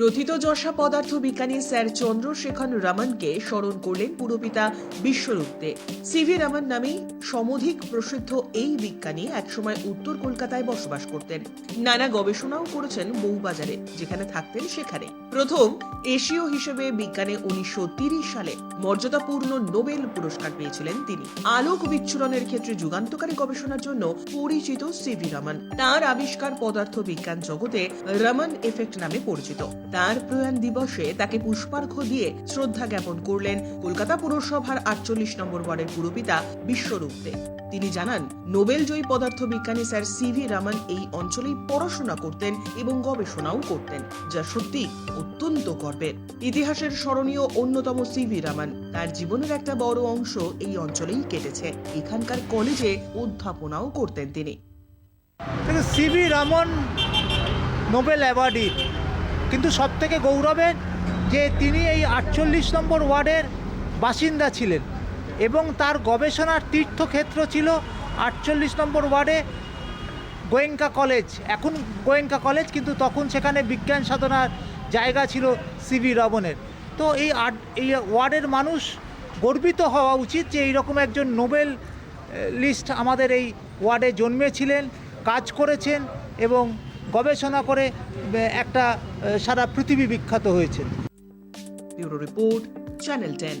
প্রথিতযশা পদার্থ বিজ্ঞানী স্যার চন্দ্রশেখর রমনকে স্মরণ করলেন পুরপিতা বিশ্বরূপতে। সিভি রমন নামেই সমধিক প্রসিদ্ধ এই বিজ্ঞানী একসময় উত্তর কলকাতায় বসবাস করতেন। নানা গবেষণাও করেছেন বউবাজারে, যেখানে থাকতেন সেখানে। প্রথম এশীয় হিসেবে বিজ্ঞানে উনিশশো সালে মর্যাদাপূর্ণ নোবেল পুরস্কার পেয়েছিলেন তিনি। আলোক বিচ্ছুরণের ক্ষেত্রে যুগান্তকারী গবেষণার জন্য পরিচিত সিভি রমন। তার আবিষ্কার পদার্থ বিজ্ঞান জগতে রমন এফেক্ট নামে পরিচিত। তার প্রয়াণ দিবসে তাকে পুষ্পার্ঘ্য দিয়ে শ্রদ্ধা জ্ঞাপন করলেন কলকাতা পুরসভার আটচল্লিশ নম্বর ওয়ার্ডের পুরপিতা বিশ্বরূপতে। তিনি জানান নোবেল জয়ী পদার্থ বিজ্ঞানী স্যার সিভি রামন এই অঞ্চলেই পড়াশোনা করতেন এবং গবেষণাও করতেন, যা সত্যি অত্যন্ত গর্বের ইতিহাসের স্মরণীয় অন্যতম সিভি রামন, তার জীবনের একটা বড় অংশ এই অঞ্চলেই কেটেছে। এখানকার কলেজে অধ্যাপনাও করতেন তিনি। সিভি রমন নোবেল অ্যাওয়ার্ডি কিন্তু সব থেকে গৌরবের যে তিনি এই আটচল্লিশ নম্বর ওয়ার্ডের বাসিন্দা ছিলেন এবং তার গবেষণার তীর্থক্ষেত্র ছিল আটচল্লিশ নম্বর ওয়ার্ডে গোয়েঙ্কা কলেজ। এখন গোয়েঙ্কা কলেজ, কিন্তু তখন সেখানে বিজ্ঞান সাধনার জায়গা ছিল সিভি রমনের তো এই আট, এই ওয়ার্ডের মানুষ গর্বিত হওয়া উচিত যে এইরকম একজন নোবেল লিস্ট আমাদের এই ওয়ার্ডে জন্মেছিলেন, কাজ করেছেন এবং গবেষণা করে একটা সারা পৃথিবী বিখ্যাত হয়েছেন। Report, channel ten.